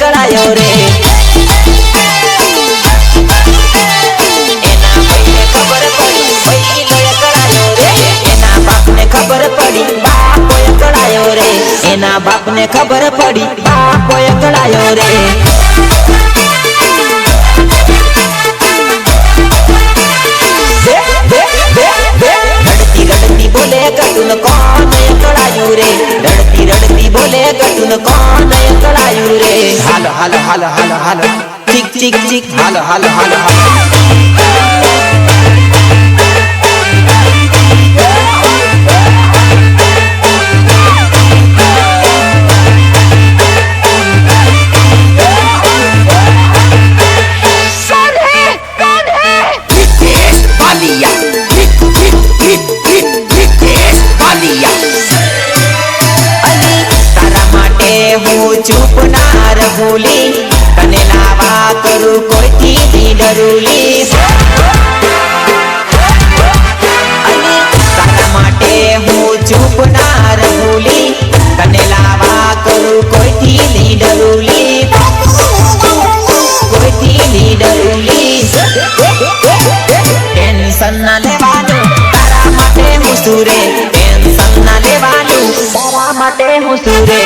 કરાયો રે એના બાપને ખબર પડી બાપોએ કળાયો રે ગટુન કોણ કળાયું રે રડતી રડતી બોલે ગટુન કોણ કળાયું રે halo halo halo halo halo tick tick tick halo halo halo halo चुप ना Hit, hit, hit, hit, hit Valia. Ali તારા માટે હું ચૂપ ના રહુલી તને લાવા કરું કોઈથી ની ડરુલી અલી તારા માટે હું ચૂપ ના રહુલી તને લાવા કરું કોઈથી ની ડરુલી કોઈથી ની ડરુલી ટેન્શન ના લેવાનું તારા માટે હું સુરે ટેન્શન ના લેવાનું તારા માટે હું સુરે